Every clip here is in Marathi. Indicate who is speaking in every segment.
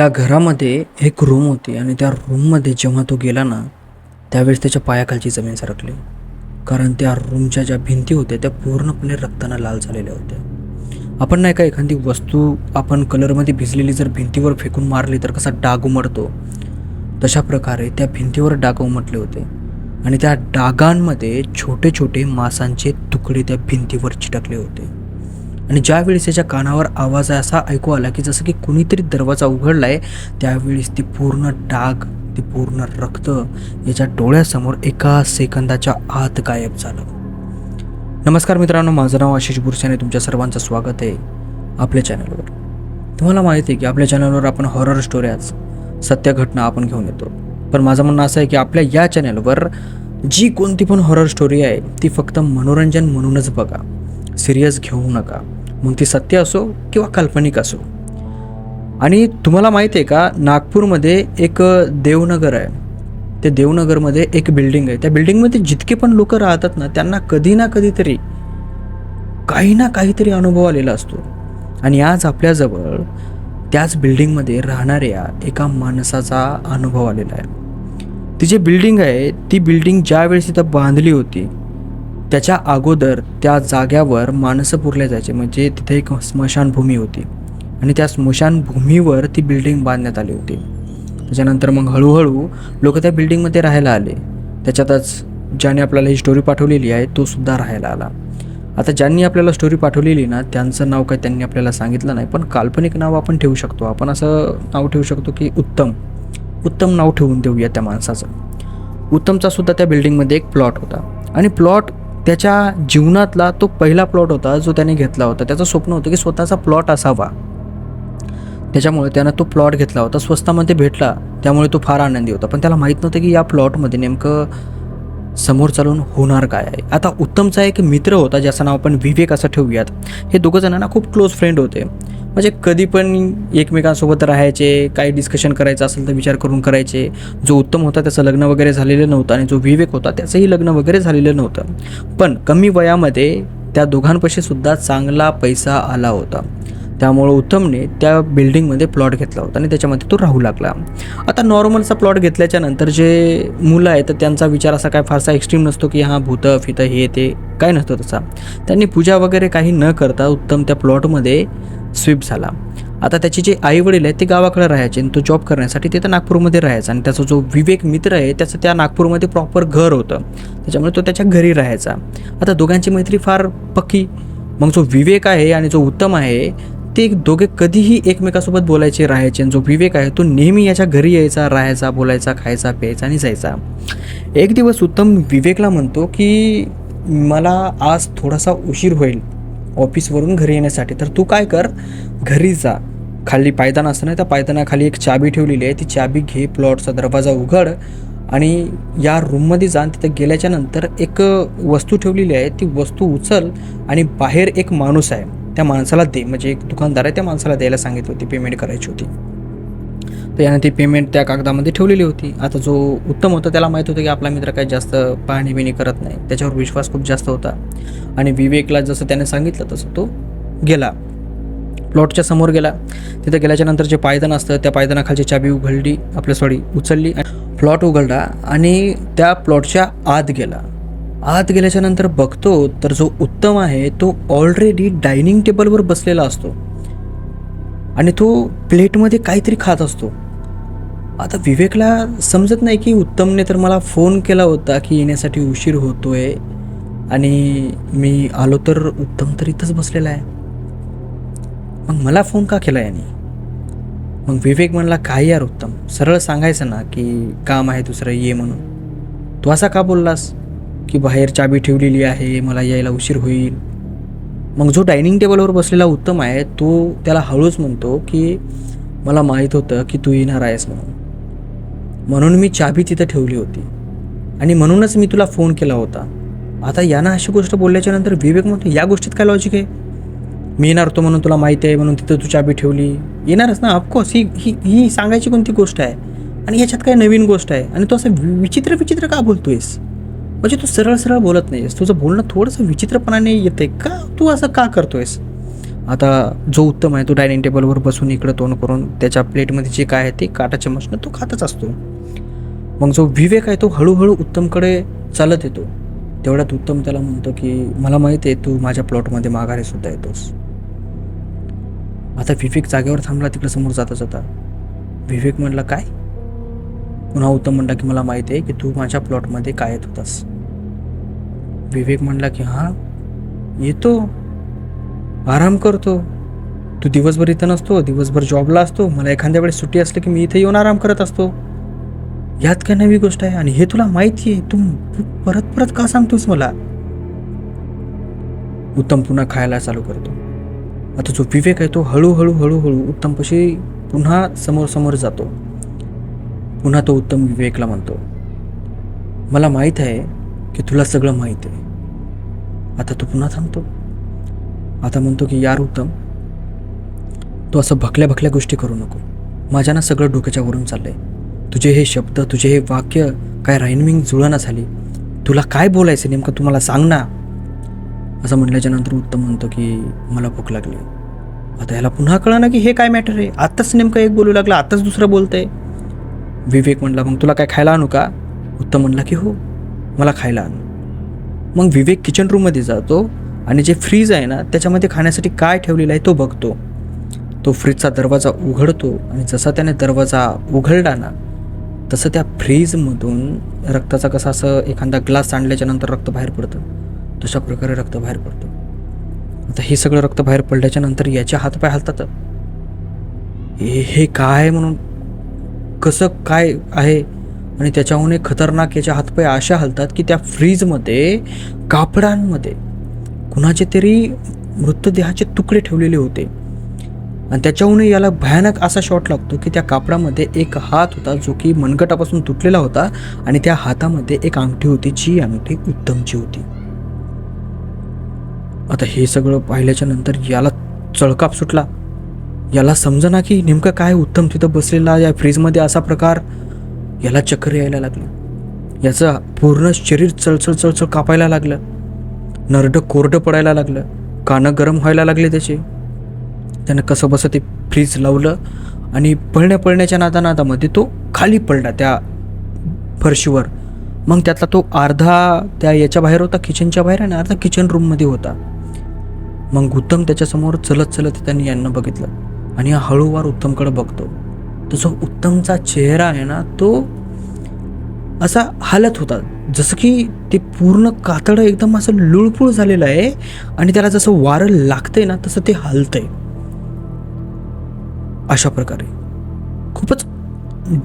Speaker 1: त्या घरामध्ये एक रूम होती आणि त्या रूममध्ये जेव्हा तो गेला ना त्यावेळेस त्याच्या पायाखालची जमीन सरकली. कारण त्या रूमच्या ज्या भिंती होत्या त्या पूर्णपणे रक्तानं लाल झालेल्या होत्या. आपण नाही का एखादी वस्तू आपण कलरमध्ये भिजलेली जर भिंतीवर फेकून मारली तर कसा डाग उमटतो? तशा प्रकारे त्या भिंतीवर डाग उमटले होते. आणि त्या डागांमध्ये छोटे छोटे मासांचे तुकडे त्या भिंतीवर चिटकले होते. आणि ज्यावेळेस त्याच्या कानावर आवाज असा ऐकू आला की जसं की कुणीतरी दरवाजा उघडलाय त्यावेळेस ती पूर्ण डाग ती पूर्ण रक्त याच्या डोळ्यासमोर एका सेकंदाच्या आत गायब झालं. नमस्कार मित्रांनो माझं नाव आशिष बुरसे आणि तुमच्या सर्वांचं स्वागत आहे आपल्या चॅनलवर. तुम्हाला माहिती आहे की आपल्या चॅनलवर आपण हॉरर स्टोऱ्याच सत्य घटना आपण घेऊन येतो. पण माझं म्हणणं असं आहे की आपल्या या चॅनलवर जी कोणती पण हॉरर स्टोरी आहे ती फक्त मनोरंजन म्हणूनच बघा. सिरियस घेऊ नका. मग ती सत्य असो किंवा काल्पनिक असो. आणि तुम्हाला माहिती आहे का नागपूरमध्ये एक देवनगर आहे. ते देवनगरमध्ये एक बिल्डिंग आहे. त्या बिल्डिंगमध्ये जितके पण लोक राहतात ना त्यांना कधी ना कधीतरी काही ना काहीतरी अनुभव आलेला असतो. आणि आज आपल्याजवळ त्याच बिल्डिंगमध्ये राहणाऱ्या एका माणसाचा अनुभव आलेला आहे. ती जी बिल्डिंग आहे ती बिल्डिंग ज्यावेळेस तिथं बांधली होती त्याच्या अगोदर त्या जाग्यावर माणसं पुरले जायचे. म्हणजे तिथे एक स्मशानभूमी होती. आणि त्या स्मशानभूमीवर ती बिल्डिंग बांधण्यात आली होती. त्याच्यानंतर मग हळूहळू लोक त्या बिल्डिंगमध्ये राहायला आले. त्याच्यातच ज्याने आपल्याला ही स्टोरी पाठवलेली आहे तो सुद्धा राहायला आला. आता ज्यांनी आपल्याला स्टोरी पाठवलेली ना त्यांचं नाव काय त्यांनी आपल्याला सांगितलं नाही. पण काल्पनिक नाव आपण ठेवू शकतो. आपण असं नाव ठेवू शकतो की उत्तम. उत्तम नाव ठेवून देऊया त्या माणसाचं. उत्तमचा सुद्धा त्या बिल्डिंगमध्ये एक प्लॉट होता. आणि प्लॉट त्याच्या जीवनातला तो पहिला प्लॉट होता जो त्याने घेतला होता. त्याचं स्वप्न होतं की स्वतःचा प्लॉट असावा. त्याच्यामुळे त्यानं तो प्लॉट घेतला होता. स्वस्तामध्ये भेटला त्यामुळे तो फार आनंदी होता. पण त्याला माहीत नव्हतं की या प्लॉटमध्ये नेमकं समोर चालून होणार काय आहे? आता उत्तमचा एक मित्र होता ज्याचं नाव आपण विवेक असं ठेवूयात. हे दोघं जणांना खूप क्लोज फ्रेंड होते. म्हणजे कधी पण एकमेकांसोबत राहायचे काही डिस्कशन करायचं असेल तर विचार करून करायचे. जो उत्तम होता त्याचं लग्न वगैरे झालेलं नव्हतं आणि जो विवेक होता त्याचंही लग्न वगैरे झालेलं नव्हतं. पण कमी वयामध्ये त्या दोघांपाशी सुद्धा चांगला पैसा आला होता. त्यामुळं उत्तमने त्या बिल्डिंगमध्ये प्लॉट घेतला होता आणि त्याच्यामध्ये तो राहू लागला. आता नॉर्मलचा प्लॉट घेतल्याच्या नंतर जे मुलं आहेत तर त्यांचा विचार असा काय फारसा एक्स्ट्रीम नसतो की हां भूतं फितं हे ते काय नसतं तसा. त्यांनी पूजा वगैरे काही न करता उत्तम त्या प्लॉटमध्ये स्वीप झाला. आता त्याचे जे आई वडील आहेत ते गावाकडे राहायचे आणि तो जॉब करण्यासाठी तिथं नागपूरमध्ये राहायचा आणि त्याचा जो विवेक मित्र आहे त्याचं त्या नागपूरमध्ये प्रॉपर घर होतं. त्याच्यामुळे तो त्याच्या घरी राहायचा. आता दोघांची मैत्री फार पक्की. मग जो विवेक आहे आणि जो उत्तम आहे ते दोघे कधीही एकमेकासोबत बोलायचे राहायचे. आणि जो विवेक आहे तो नेहमी याच्या घरी यायचा राहायचा बोलायचा खायचा प्यायचा आणि जायचा. एक दिवस उत्तम विवेकला म्हणतो की मला आज थोडासा उशीर होईल ऑफिसवरून घरी येण्यासाठी. तर तू काय कर? घरी जा. खाली पायदान असताना त्या पायदानाखाली एक चाबी ठेवलेली आहे. ती चाबी घे प्लॉटचा दरवाजा उघड आणि या रूममध्ये जा. तिथे गेल्याच्यानंतर एक वस्तू ठेवलेली आहे. ती वस्तू उचल आणि बाहेर एक माणूस आहे. त्या माणसाला दे म्हणजे एक दुकानदार आहे त्या माणसाला द्यायला सांगितली होती पेमेंट करायची होती. तर यानं ती पेमेंट त्या कागदामध्ये ठेवलेली होती. आता जो उत्तम होता त्याला माहीत होतं की आपला मित्र काही जास्त पाहणी बिणी करत नाही. त्याच्यावर विश्वास खूप जास्त होता. आणि विवेकला जसं त्याने सांगितलं तसं तो गेला. प्लॉटच्या समोर गेला. तिथे गेल्याच्यानंतर जे पायदान असतं त्या पायदानाखालची चाबी उघडली आपल्या सॉरी उचलली. प्लॉट उघडला आणि त्या प्लॉटच्या आत गेला. आत गेल्याच्यानंतर बघतो तर जो उत्तम आहे तो ऑलरेडी डायनिंग टेबलवर बसलेला असतो. आणि तो प्लेटमध्ये काहीतरी खात असतो. आता विवेकला समजत नाही की उत्तमने तर मला फोन केला होता की येण्यासाठी उशीर होतोय आणि मी आलो तर उत्तम तर इथंच बसलेला आहे. मग मला फोन का केला याने? मग विवेक म्हणला काय यार उत्तम सरळ सांगायचं ना की काम आहे दुसरं ये म्हणून. तू असा का बोललास? की बाहेर चाबी ठेवलेली आहे मला यायला उशीर होईल. मग जो डायनिंग टेबलवर बसलेला उत्तम आहे तो त्याला हळूच म्हणतो की मला माहीत होतं की तू येणार आहेस म्हणून. म्हणून मी चाबी तिथं ठेवली होती. आणि म्हणूनच मी तुला फोन केला होता. आता यानं अशी गोष्ट बोलल्याच्या नंतर विवेक म्हणतो या गोष्टीत काय लॉजिक आहे? मी येणार होतो म्हणून तुला माहिती आहे म्हणून तिथं तू चाबी ठेवली. येणारच ना ऑफकोर्स ही ही ही सांगायची कोणती गोष्ट आहे? आणि याच्यात काय नवीन गोष्ट आहे? आणि तू असं विचित्र विचित्र का बोलतोयस? म्हणजे तू सरळ सरळ बोलत नाहीस तुझं बोलणं थोडंसं विचित्रपणाने येते का? तू असं का करतोयस? आता जो उत्तम आहे तो डायनिंग टेबलवर बसून इकडं तोंड करून त्याच्या प्लेटमध्ये जे काय आहे ते काटा चमचनं तो खातच असतो. मग जो विवेक आहे तो हळूहळू उत्तमकडे चालत येतो. तेवढ्यात उत्तम त्याला म्हणतो की मला माहिती आहे तू माझ्या प्लॉटमध्ये माघारी सुद्धा येतोस. आता विवेक जागेवर थांबला तिकडे समोर जाता जाता. विवेक म्हणला काय? पुन्हा उत्तम म्हणला की मला माहिती आहे की तू माझ्या प्लॉटमध्ये काय येत होतास. विवेक म्हणला की हां येतो. आराम करतो. तू दिवसभर इथं नसतो दिवसभर जॉबला असतो. मला एखाद्या वेळेस सुट्टी असली की मी इथे येऊन आराम करत असतो. यात काय नवी गोष्ट आहे? आणि हे तुला माहिती आहे? तू तू परत परत का सांगतोस मला? उत्तम पुन्हा खायला चालू करतो. आता जो विवेक आहे तो हळूहळू हळूहळू उत्तमपाशी पुन्हा समोर समोर जातो. पुन्हा तो उत्तम विवेकला म्हणतो मला माहीत आहे की तुला सगळं माहीत आहे. आता तो पुन्हा थांबतो. आता म्हणतो की यार उत्तम तू असं भकल्या भकल्या गोष्टी करू नको. माझ्या ना सगळं डोक्याच्या वरून चाललंय. तुझे हे शब्द तुझे हे वाक्य काय रायनमिंग जुळना झाली. तुला काय बोलायचं नेमकं तू मला सांग ना. असं म्हटल्याच्या नंतर उत्तम म्हणतो की मला भूक लागली. आता ह्याला पुन्हा कळा ना की हे काय मॅटर आहे? आत्ताच नेमकं एक बोलू लागलं आत्ताच दुसरं बोलतंय. विवेक म्हणला मग तुला काय खायला आणू का? उत्तम म्हणला की हो मला खायला आणू. मग विवेक किचन रूममध्ये जातो आणि जे फ्रीज आहे ना त्याच्यामध्ये खाण्यासाठी काय ठेवलेलं आहे तो बघतो. तो फ्रीजचा दरवाजा उघडतो आणि जसा त्याने दरवाजा उघडला ना तसं त्या फ्रीजमधून रक्ताचा कसा असं एखादा ग्लास आणल्याच्या नंतर रक्त बाहेर पडतं. तशा प्रकारे रक्त बाहेर पडतं. आता हे सगळं रक्त बाहेर पडल्याच्या नंतर याचे हातपाय हलतात हे हे काय म्हणून? कसं काय आहे आणि त्याच्याहून एक खतरनाक याच्या हातपाय अशा हलतात की त्या फ्रीजमध्ये कापडांमध्ये कुणाचे तरी मृतदेहाचे तुकडे ठेवलेले होते. आणि त्याच्याहून याला भयानक असा शॉट लागतो की त्या कापडामध्ये एक हात होता जो की मनगटापासून तुटलेला होता आणि त्या हातामध्ये एक अंगठी होती जी अंगठी उत्तमची होती. आता हे सगळं पाहिल्याच्या नंतर याला चळकाप सुटला. याला समजना की नेमकं काय उत्तम तिथं बसलेला या फ्रीजमध्ये असा प्रकार? याला चक्कर यायला लागलं. याचं पूर्ण शरीर चळचळ चळचळ कापायला लागलं. नरडं कोरडं पडायला लागलं. कानं गरम व्हायला लागले त्याचे. त्यानं कसं बसं ते फ्रीज लावलं आणि पळण्या पळण्याच्या नादानादामध्ये तो खाली पडला त्या फरशीवर. मग त्यातला तो अर्धा त्या याच्या बाहेर होता किचनच्या बाहेर आणि अर्धा किचन रूममध्ये होता. मग उत्तम त्याच्यासमोर चलत चलत त्यांनी यांना बघितलं. आणि हा हळूवार उत्तमकडे बघतो. तो जो उत्तमचा चेहरा आहे ना तो असा हालत होता. जसं की ते पूर्ण कातडं एकदम असं लुळपुळ झालेलं आहे आणि त्याला जसं वारं लागतंय ना तसं ते हलतंय. अशा प्रकारे. खूपच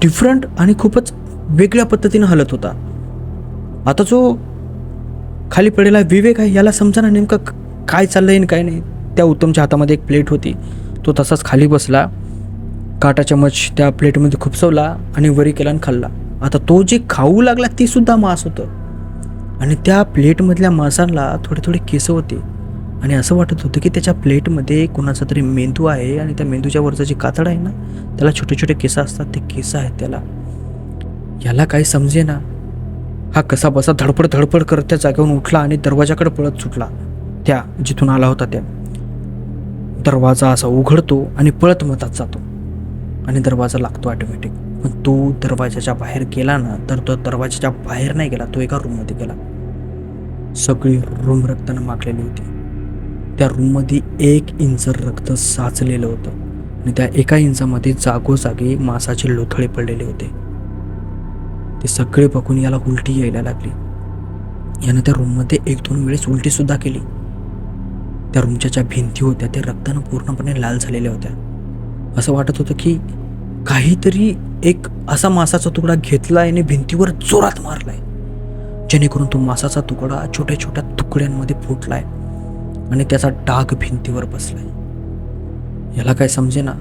Speaker 1: डिफरंट आणि खूपच वेगळ्या पद्धतीनं हलत होता. आता जो खाली पडलेला विवेक आहे याला समजा ना नेमकं काय चाललंय आणि काय नाही त्या उत्तमच्या हातामध्ये एक प्लेट होती. तो तसाच खाली बसला काटा चमच त्या प्लेटमध्ये खुपसवला आणि वरी केला आणि खाल्ला. आता तो जे खाऊ लागला ते सुद्धा मांस होतं. आणि त्या प्लेटमधल्या मांसाला थोडे थोडे केस होते. आणि असं वाटत होतं की त्याच्या प्लेटमध्ये कोणाचा तरी मेंदू आहे आणि त्या मेंदूच्या वरचं जे कातड आहे ना त्याला छोटे छोटे केस असतात ते केस आहेत त्याला. याला काही समजे ना हा कसा बसा धडपड धडपड करत त्या जागेवरून उठला आणि दरवाजाकडे पळत सुटला. त्या जिथून आला होता त्या. दरवाजा असा उघडतो आणि पळत मतात जातो. आणि दरवाजा लागतो ऑटोमॅटिक पण तो दरवाजाच्या बाहेर गेला ना तर तो दरवाजाच्या बाहेर नाही गेला तो एका रूममध्ये गेला. सगळी रूम रक्तानं माखलेली होती. त्या रूममध्ये एक इंच रक्त साचलेलं होतं. आणि त्या एका इंचामध्ये जागोजागी मांसाचे लोथळे पडलेले होते. ते सगळे बघून याला उलटी यायला लागली. यानं त्या रूममध्ये एक दोन वेळेस उलटीसुद्धा केली. त्या रूमच्या ज्या भिंती होत्या त्या रक्तानं पूर्णपणे लाल झालेल्या होत्या. असं वाटत होतं की काहीतरी एक असा मासाचा तुकडा घेतलाय आणि भिंतीवर जोरात मारलाय. जेणेकरून तो मासाचा तुकडा छोट्या छोट्या तुकड्यांमध्ये फुटलाय आणि त्याचा डाग भिंतीवर बसलाय. याला काय समजे ना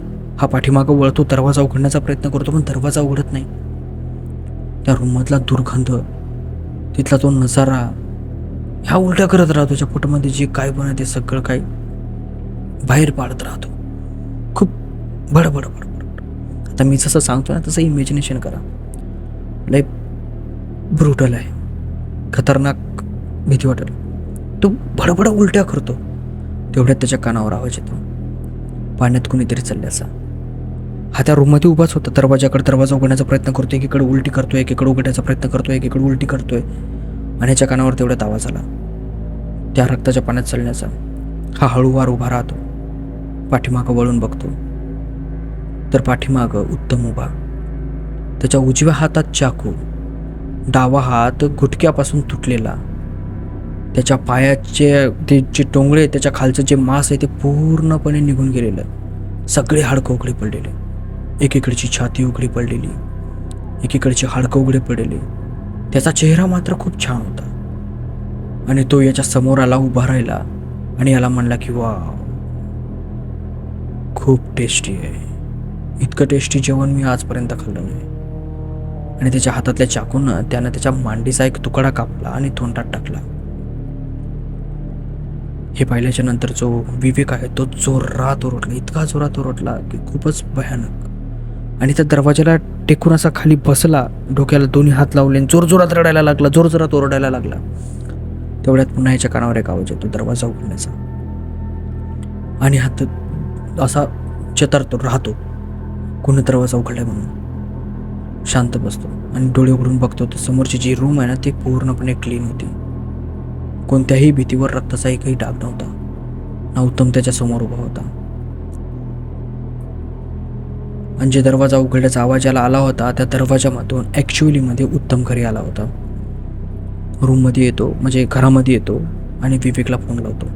Speaker 1: हा पाठीमागं वळतो दरवाजा उघडण्याचा प्रयत्न करतो पण दरवाजा उघडत नाही. त्या रूममधला दुर्गंध तिथला तो नजारा ह्या उलट्या करत राहतो त्याच्या पोटामध्ये जे काय पण आहे ते सगळं काही बाहेर पाडत राहतो. खूप बड बड आता मी जसं सांगतो ना तसं इमॅजिनेशन करा. लय ब्रुटल आहे. खतरनाक भीती वाटेल. तो भडबड उलट्या करतो. तेवढ्यात त्याच्या कानावर आवाज येतो. पाण्यात कुणीतरी चालल्याचा असा. हा त्या रूममध्ये उभाच होता. दरवाजाकडे दरवाजा उघडण्याचा प्रयत्न करतोय. एकीकडे उलटी करतोय एकीकडे उघडण्याचा प्रयत्न करतोय एकीकडे उलटी करतोय. अनेच्या कानावर तेवढ्यात आवाज आला. त्या रक्ताच्या पाण्यात चालण्याचा. हा हळूवार उभा राहतो. पाठीमागं वळून बघतो. तर पाठीमागं उत्तम उभा. त्याच्या उजव्या हातात चाकू. डावा हात गुटक्यापासून तुटलेला. त्याच्या पायाचे ते जे टोंगळे त्याच्या खालचं जे मांस आहे ते पूर्णपणे निघून गेलेलं. सगळे हाडकं उघडे पडलेले. एकीकडची छाती उघडी पडलेली. एकीकडची हाडकं उघडी पडलेली. त्याचा चेहरा मात्र खूप छान होता. आणि तो याच्या समोर आला उभा राहिला आणि याला म्हणला की वा खूप टेस्टी आहे. इतकं टेस्टी जेवण मी आजपर्यंत खाल्लं नाही. आणि त्याच्या हातातल्या चाकूनं त्यानं त्याच्या मांडीचा एक तुकडा कापला आणि तोंडात टाकला. हे पाहिल्याच्या नंतर जो विवेक आहे तो जोरात ओरडला. इतका जोरात ओरडला की खूपच भयानक. आणि त्या दरवाजाला टेकून असा खाली बसला डोक्याला दोन्ही हात लावले आणि जोरजोरात रडायला लागला जोरजोरात ओरडायला लागला. तेवढ्यात पुन्हा याच्या कानावर एक आवाज येतो दरवाजा उघडण्याचा. आणि हात असा चतरतो राहतो. कोणी दरवाजा उघडलाय म्हणून. शांत बसतो आणि डोळे उघडून बघतो तर समोरची जी रूम आहे ना ती पूर्णपणे क्लीन होती. कोणत्याही भीतीवर रक्ताचा एकही डाग नव्हता. ना उत्तम त्याच्यासमोर उभा होता. आणि जे दरवाजा उघडल्याचा आवाज याला आला होता त्या दरवाजामधून ॲक्च्युअलीमध्ये उत्तम घरी आला होता. रूममध्ये येतो म्हणजे घरामध्ये येतो आणि विवेकला फोन लावतो.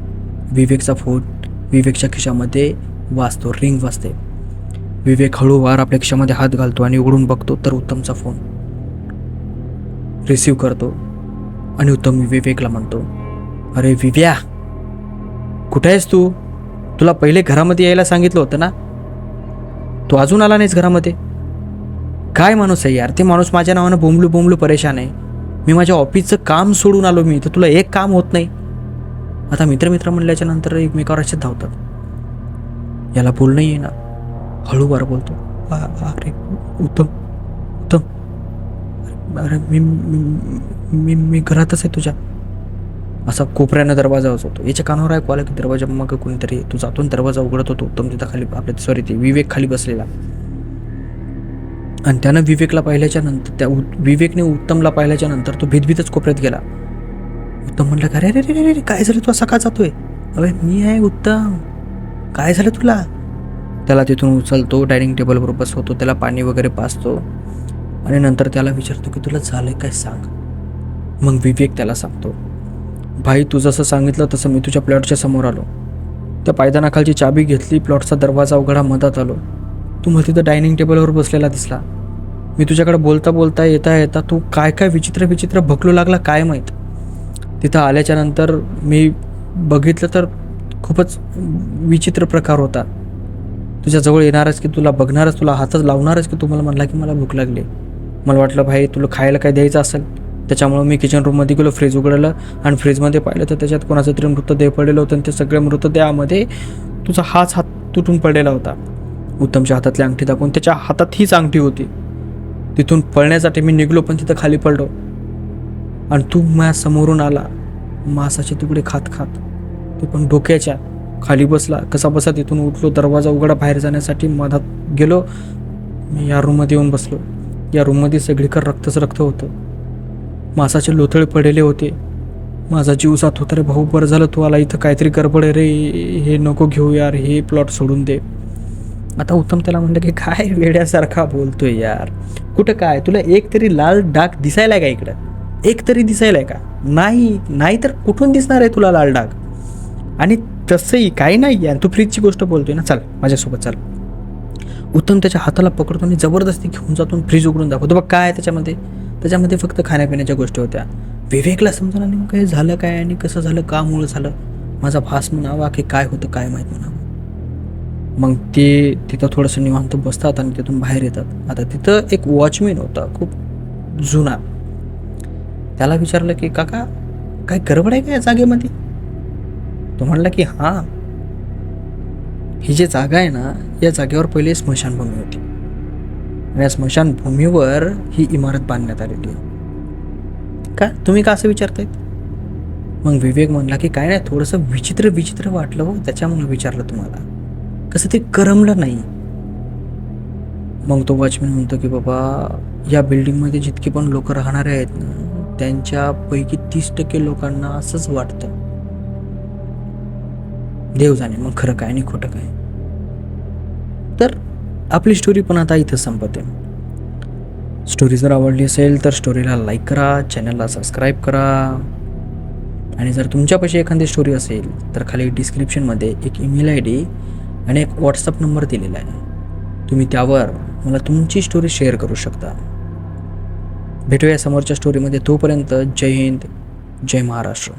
Speaker 1: विवेकचा फोन विवेकच्या खिशामध्ये वाजतो रिंग वाजते. विवेक हळूवार आपल्या खिशामध्ये हात घालतो आणि उघडून बघतो तर उत्तमचा फोन रिसीव करतो आणि उत्तम विवेकला म्हणतो अरे विव्या कुठे आहेस तू? तुला पहिले घरामध्ये यायला सांगितलं होतं ना? तू अजून आला नाहीस घरामध्ये? काय माणूस आहे यार? ते माणूस माझ्या नावानं बोंबलू बोंबलू परेशान आहे. मी माझ्या ऑफिसचं काम सोडून आलो मी तर तुला एक काम होत नाही. आता मित्र मित्र म्हणल्याच्या नंतर एकमेकावर असेच धावतात. याला बोलणं येईना हळूवार बोलतो अरे उत्तम उत्तम. अरे मी- मी मी घरातच आहे तुझ्या. असा कोपऱ्यानं दरवाजा वाजवतो याच्या कानावर ऐकू आलं की दरवाजा मग कोणीतरी तू जातो दरवाजा उघडत होतो. उत्तम तिथं खाली आपल्या सॉरी ते विवेक खाली बसलेला. आणि त्यानं विवेकला पाहिल्याच्या नंतर त्या विवेकने उत्तमला पाहिल्याच्या नंतर तो भीतभीतच कोपऱ्यात गेला. उत्तम म्हणलं का रे रे रे रे काय झालं तू? असा का जातोय? अरे मी आहे उत्तम. काय झालं तुला? त्याला तिथून उचलतो डायनिंग टेबलवर बसवतो त्याला पाणी वगैरे पाचतो आणि नंतर त्याला विचारतो की तुला झालं काय? सांग. मग विवेक त्याला सांगतो. भाई तू जसं सांगितलं तसं मी तुझ्या प्लॉटच्या समोर आलो. त्या पायदानाखालची चाबी घेतली प्लॉटचा दरवाजा उघडा मधात आलो. तू मग तिथं डायनिंग टेबलवर बसलेला दिसला. मी तुझ्याकडे बोलता बोलता येता येता तू काय काय विचित्र विचित्र भकलू लागला काय माहीत? तिथं आल्याच्यानंतर मी बघितलं तर खूपच विचित्र प्रकार होता. तुझ्याजवळ येणारच की तुला बघणारच तुला हातच लावणारच की तू मला म्हणला की मला भूक लागली. मला वाटलं भाई तुला खायला काय द्यायचं असेल? त्याच्यामुळं मी किचन रूममध्ये गेलो फ्रीज उघडलं आणि फ्रीजमध्ये पाहिलं तर त्याच्यात कोणाचं तरी मृतदेह पडलेलं होतं आणि त्या सगळ्या मृतदेहामध्ये तुझा हाच हात तुटून पडलेला होता. उत्तमच्या हातातली अंगठी दाखवून त्याच्या हातात हीच अंगठी होती. तिथून पळण्यासाठी मी निघलो पण तिथं खाली पडलो. आणि तू माझ्या समोरून आला. मांसाचे तुकडे खात खात. ते पण डोक्याच्या खाली बसला. कसा बसा तिथून उठलो दरवाजा उघडा बाहेर जाण्यासाठी मधात गेलो. मी या रूममध्ये येऊन बसलो. या रूममध्ये सगळीकडे रक्तच रक्त होतं. मासाचे लोथळे पडलेले होते. माझा जीव जात होता रे भाऊ बरं झालं तू आला. इथं काहीतरी गडबड आहे रे. हे नको घेऊ यार. हे प्लॉट सोडून दे. आता उत्तम त्याला म्हणलं की काय वेड्यासारखा बोलतोय यार. कुठं काय? तुला एक तरी लाल डाग दिसायलाय का इकडं? एक तरी दिसायलाय का? नाही नाही तर कुठून दिसणार आहे तुला लाल डाग? आणि तसंही काही नाही यार. तू फ्रीजची गोष्ट बोलतोय ना. चल माझ्यासोबत चल. उत्तम त्याच्या हाताला पकडतो आणि जबरदस्ती घेऊन जातो फ्रीज उघडून दाखवतो. बघ काय त्याच्यामध्ये. त्याच्यामध्ये फक्त खाण्यापिण्याच्या गोष्टी होत्या. विवेकला समजा नाही काय झालं काय आणि कसं झालं का मूळ झालं? माझा भास म्हणावा की काय होतं काय माहीत म्हणावं. मग ते तिथं थोडंसं निवांत बसतात आणि तिथून बाहेर येतात. आता तिथं एक वॉचमॅन होता खूप जुना. त्याला विचारलं की काका काय गडबड आहे का या जागेमध्ये? तो म्हणला की हां. ही जी जागा आहे ना या जागेवर पहिले स्मशानभूमी होती. आणि या स्मशानभूमीवर ही इमारत बांधण्यात आलेली आहे. का तुम्ही का असं विचारतायत? मग विवेक म्हणला की काय नाही थोडंसं विचित्र विचित्र वाटलं हो त्याच्यामुळे विचारलं तुम्हाला. कसं ते करमलं नाही. मग तो वॉचमॅन म्हणतो की बाबा या बिल्डिंगमध्ये जितके पण लोक राहणारे आहेत ना त्यांच्यापैकी तीस टक्के लोकांना असंच वाटतं. देव जाणे मग खरं काय आणि खोटं काय? तर आपली स्टोरी पण आता इथं संपते. स्टोरी जर आवडली असेल तर स्टोरीला लाईक करा चॅनलला सबस्क्राईब करा. आणि जर तुमच्यापाशी एखादी स्टोरी असेल तर खाली डिस्क्रिप्शनमध्ये एक ईमेल आय डी आणि एक व्हॉट्सअप नंबर दिलेला आहे. तुम्ही त्यावर मला तुमची स्टोरी शेअर करू शकता. भेटूया समोरच्या स्टोरीमध्ये तोपर्यंत जय हिंद जय महाराष्ट्र.